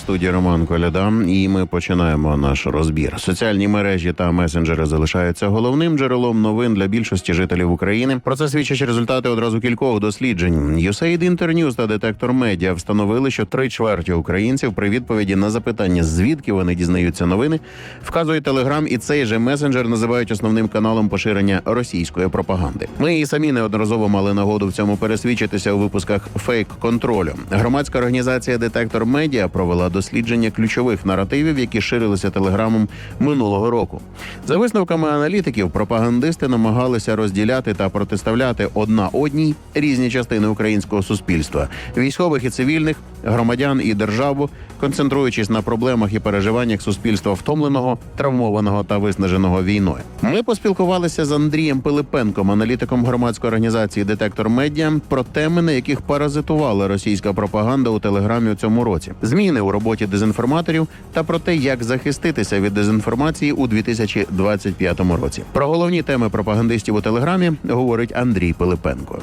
Студії Роман Коляда, і ми починаємо наш розбір. Соціальні мережі та месенджери залишаються головним джерелом новин для більшості жителів України. Про це свідчать результати одразу кількох досліджень. USAID Internews та Детектор Медіа встановили, що три чверті українців при відповіді на запитання, звідки вони дізнаються новини, вказує Телеграм, і цей же месенджер називають основним каналом поширення російської пропаганди. Ми і самі неодноразово мали нагоду в цьому пересвідчитися у випусках фейк контролю. Громадська організація Детектор Медіа провела дослідження ключових наративів, які ширилися телеграмом минулого року. За висновками аналітиків, пропагандисти намагалися розділяти та протиставляти одна одній різні частини українського суспільства військових і цивільних, громадян і державу, концентруючись на проблемах і переживаннях суспільства втомленого, травмованого та виснаженого війною. Ми поспілкувалися з Андрієм Пилипенком, аналітиком громадської організації Детектор Медіа, про теми, на яких паразитувала російська пропаганда у телеграмі у цьому році, зміни у роботі дезінформаторів та про те, як захиститися від дезінформації у 2025 році. Про головні теми пропагандистів у телеграмі говорить Андрій Пилипенко.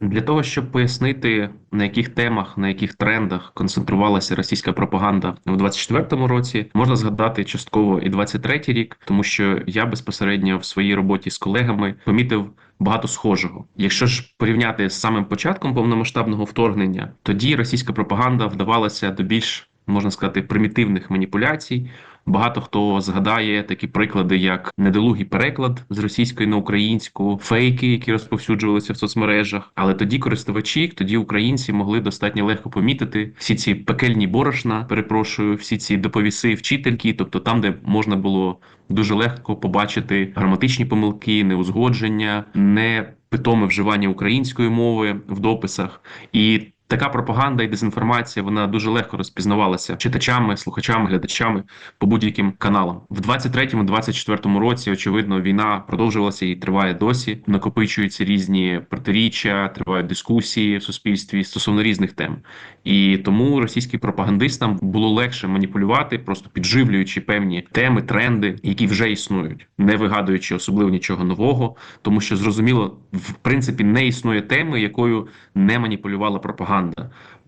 Для того щоб пояснити на яких темах, на яких трендах концентрувалася російська пропаганда у 24-му році, можна згадати частково і 23-й рік, тому що я безпосередньо в своїй роботі з колегами помітив багато схожого. Якщо ж порівняти з самим початком повномасштабного вторгнення, тоді російська пропаганда вдавалася до більш можна сказати примітивних маніпуляцій. Багато хто згадає такі приклади, як недолугий переклад з російської на українську, фейки, які розповсюджувалися в соцмережах. Але тоді користувачі, тоді українці могли достатньо легко помітити всі ці пекельні борошна, перепрошую, всі ці доповіси вчительки, тобто там, де можна було дуже легко побачити граматичні помилки, неузгодження, непитоме вживання української мови в дописах і. Така пропаганда і дезінформація вона дуже легко розпізнавалася читачами, слухачами, глядачами по будь-яким каналам. В 23-24 році, очевидно, війна продовжувалася і триває досі. Накопичуються різні протиріччя, тривають дискусії в суспільстві стосовно різних тем. І тому російським пропагандистам було легше маніпулювати, просто підживлюючи певні теми, тренди, які вже існують, не вигадуючи особливо нічого нового, тому що зрозуміло, в принципі не існує теми, якою не маніпулювала пропаганда.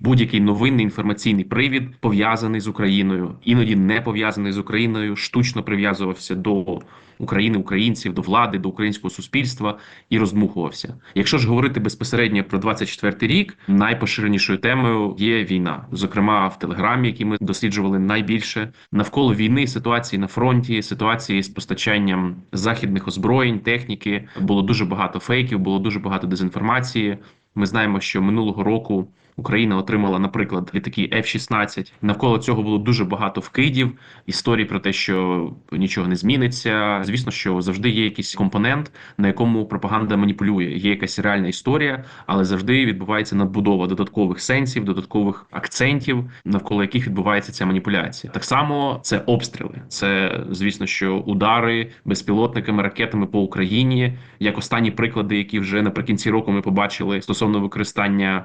Будь-який новинний інформаційний привід пов'язаний з Україною, іноді не пов'язаний з Україною, штучно прив'язувався до України, українців, до влади, до українського суспільства і роздмухувався. Якщо ж говорити безпосередньо про 24 рік, найпоширенішою темою є війна, зокрема в телеграмі, які ми досліджували найбільше навколо війни, ситуації на фронті, ситуації з постачанням західних озброєнь, техніки було дуже багато фейків, було дуже багато дезінформації. Ми знаємо, що минулого року Україна отримала, наприклад, літаки F-16. Навколо цього було дуже багато вкидів, історій про те, що нічого не зміниться. Звісно, що завжди є якийсь компонент, на якому пропаганда маніпулює. Є якась реальна історія, але завжди відбувається надбудова додаткових сенсів, додаткових акцентів, навколо яких відбувається ця маніпуляція. Так само це обстріли. Це звісно, що удари безпілотниками, ракетами по Україні, як останні приклади, які вже наприкінці року ми побачили стосовно використання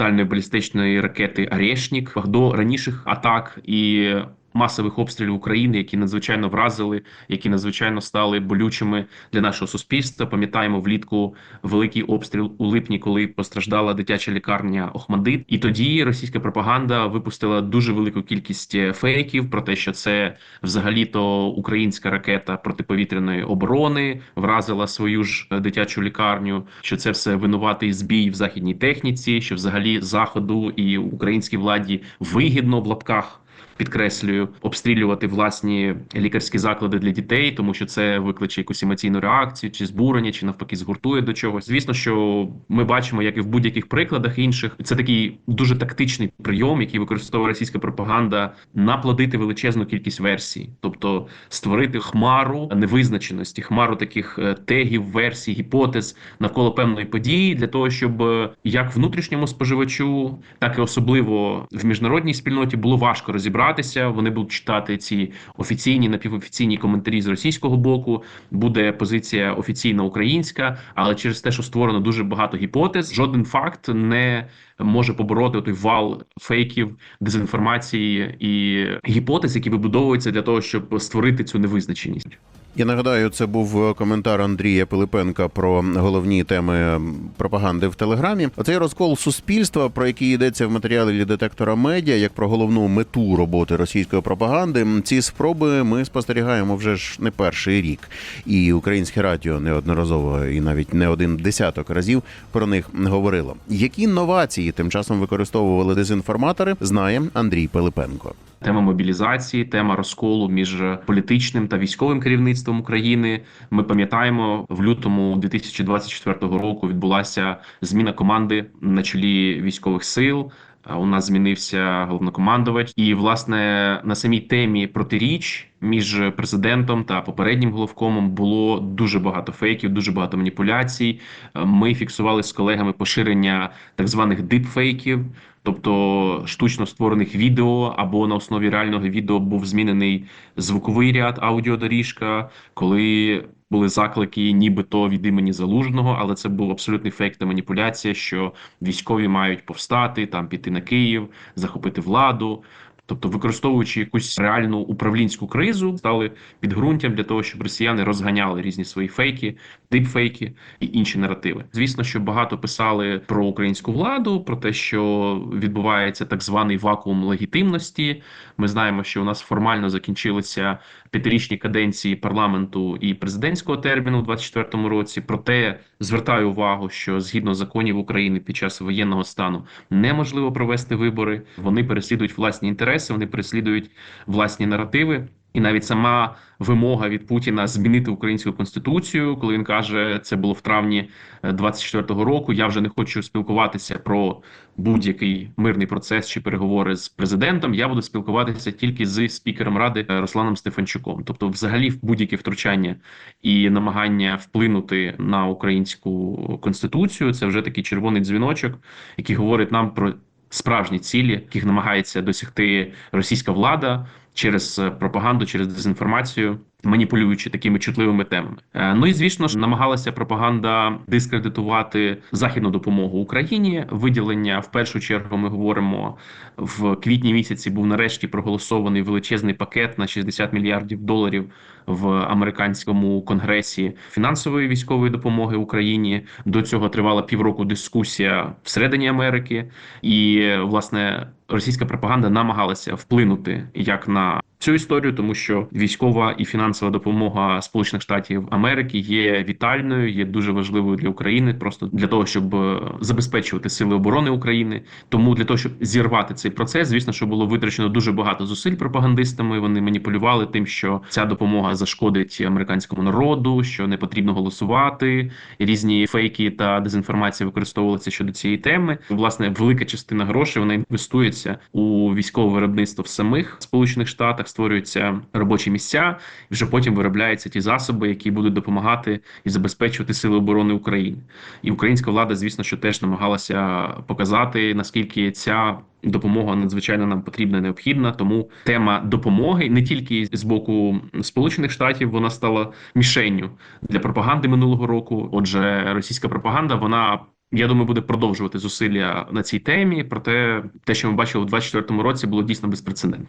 міжконтинентальної балістичної ракети Арешнік до раніших атак і масових обстрілів України, які надзвичайно вразили, які надзвичайно стали болючими для нашого суспільства. Пам'ятаємо влітку великий обстріл у липні, коли постраждала дитяча лікарня Охмадит. І тоді російська пропаганда випустила дуже велику кількість фейків про те, що це взагалі-то українська ракета протиповітряної оборони вразила свою ж дитячу лікарню. Що це все винуватий збій в західній техніці, що взагалі заходу і українській владі вигідно в лапках підкреслюю, обстрілювати власні лікарські заклади для дітей, тому що це викличе якусь емоційну реакцію, чи збурення, чи навпаки згуртує до чогось. Звісно, що ми бачимо, як і в будь-яких прикладах інших, це такий дуже тактичний прийом, який використовує російська пропаганда, наплодити величезну кількість версій, тобто створити хмару невизначеності, хмару таких е, тегів, версій, гіпотез навколо певної події, для того, щоб е, як внутрішньому споживачу, так і особливо в міжнародній спільноті було важко розібрати розбиратися. Вони будуть читати ці офіційні напівофіційні коментарі з російського боку. Буде позиція офіційна українська, але через те, що створено дуже багато гіпотез, жоден факт не може побороти той вал фейків, дезінформації і гіпотез, які вибудовуються для того, щоб створити цю невизначеність. Я нагадаю, це був коментар Андрія Пилипенка про головні теми пропаганди в Телеграмі. Оцей розкол суспільства, про який йдеться в матеріалі детектора медіа, як про головну мету роботи російської пропаганди. Ці спроби ми спостерігаємо вже ж не перший рік. І українське радіо неодноразово і навіть не один десяток разів про них говорило. Які новації тим часом використовували дезінформатори, знає Андрій Пилипенко. Тема мобілізації, тема розколу між політичним та військовим керівництвом України. Ми пам'ятаємо, в лютому 2024 року відбулася зміна команди на чолі військових сил. У нас змінився головнокомандувач, і власне на самій темі протиріч між президентом та попереднім головкомом було дуже багато фейків, дуже багато маніпуляцій. Ми фіксували з колегами поширення так званих дипфейків, тобто штучно створених відео або на основі реального відео був змінений звуковий ряд, аудіодоріжка, коли були заклики, нібито від імені залужного, але це був абсолютний фейк та маніпуляція, що військові мають повстати, там піти на Київ, захопити владу. Тобто, використовуючи якусь реальну управлінську кризу, стали підґрунтям для того, щоб росіяни розганяли різні свої фейки, дипфейки і інші наративи. Звісно, що багато писали про українську владу, про те, що відбувається так званий вакуум легітимності. Ми знаємо, що у нас формально закінчилися п'ятирічні каденції парламенту і президентського терміну у 24-му році. Проте звертаю увагу, що згідно законів України під час воєнного стану неможливо провести вибори. Вони переслідують власні інтереси, вони переслідують власні наративи. І навіть сама вимога від Путіна змінити українську конституцію, коли він каже, це було в травні 24-го року. Я вже не хочу спілкуватися про будь-який мирний процес чи переговори з президентом. Я буду спілкуватися тільки з спікером ради Русланом Стефанчуком. Тобто, взагалі, будь-яке втручання і намагання вплинути на українську конституцію, це вже такий червоний дзвіночок, який говорить нам про справжні цілі, яких намагається досягти російська влада через пропаганду, через дезінформацію, маніпулюючи такими чутливими темами. Е, Ну і звісно ж намагалася пропаганда дискредитувати західну допомогу Україні. Виділення в першу чергу ми говоримо в квітні місяці. Був нарешті проголосований величезний пакет на 60 мільярдів доларів в американському конгресі фінансової військової допомоги Україні. До цього тривала півроку дискусія всередині Америки, і власне російська пропаганда намагалася вплинути як на цю історію, тому що військова і фінансова допомога Сполучених Штатів Америки є вітальною, є дуже важливою для України, просто для того, щоб е, забезпечувати сили оборони України. Тому для того, щоб зірвати цей процес, звісно, що було витрачено дуже багато зусиль пропагандистами. Вони маніпулювали тим, що ця допомога зашкодить американському народу, що не потрібно голосувати. Різні фейки та дезінформація використовувалися щодо цієї теми. Власне, велика частина грошей вона інвестується у військове виробництво в самих Сполучених Штатах створюються робочі місця, і вже потім виробляються ті засоби, які будуть допомагати і забезпечувати сили оборони України. І українська влада, звісно, що теж намагалася показати наскільки ця. Допомога надзвичайно нам потрібна необхідна, тому тема допомоги не тільки з боку Сполучених Штатів вона стала мішенню для пропаганди минулого року. Отже, російська пропаганда вона я думаю, буде продовжувати зусилля на цій темі. Проте те, що ми бачили у 2024 році, було дійсно безпрецедентне.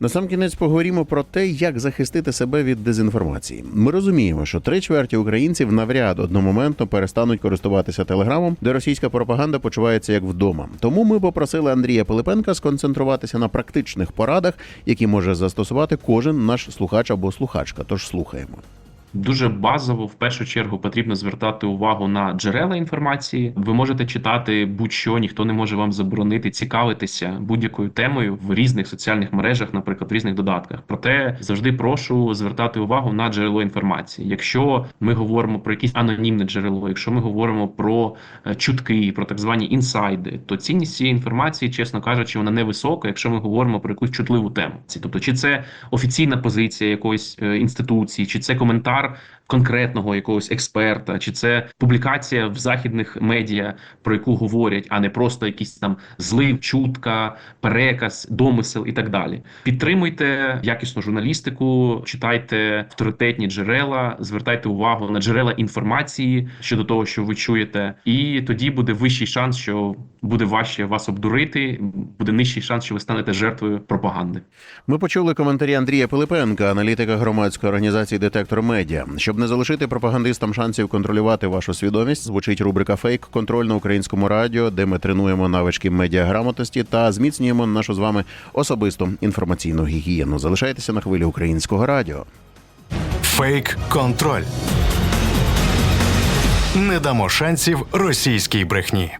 На сам кінець поговоримо про те, як захистити себе від дезінформації. Ми розуміємо, що три чверті українців навряд одномоментно перестануть користуватися телеграмом, де російська пропаганда почувається як вдома. Тому ми попросили Андрія Пилипенка сконцентруватися на практичних порадах, які може застосувати кожен наш слухач або слухачка. Тож слухаємо. Дуже базово в першу чергу потрібно звертати увагу на джерела інформації. Ви можете читати будь-що, ніхто не може вам заборонити цікавитися будь-якою темою в різних соціальних мережах, наприклад, в різних додатках. Проте завжди прошу звертати увагу на джерело інформації. Якщо ми говоримо про якесь анонімне джерело, якщо ми говоримо про е, чутки, про так звані інсайди, то цінність цієї інформації, чесно кажучи, вона невисока, якщо ми говоримо про якусь чутливу тему. Тобто, чи це офіційна позиція якоїсь е, інституції, чи це коментар коментар конкретного якогось експерта, чи це публікація в західних медіа, про яку говорять, а не просто якийсь там злив, чутка, переказ, домисел і так далі. Підтримуйте якісну журналістику, читайте авторитетні джерела, звертайте увагу на джерела інформації щодо того, що ви чуєте, і тоді буде вищий шанс, що буде важче вас обдурити, буде нижчий шанс, що ви станете жертвою пропаганди. Ми почули коментарі Андрія Пилипенка, аналітика громадської організації Детектор Медіа. Щоб не залишити пропагандистам шансів контролювати вашу свідомість, звучить рубрика Фейк контроль на українському радіо, де ми тренуємо навички медіаграмотності та зміцнюємо нашу з вами особисту інформаційну гігієну. Залишайтеся на хвилі українського радіо. Фейк контроль. Не дамо шансів російській брехні.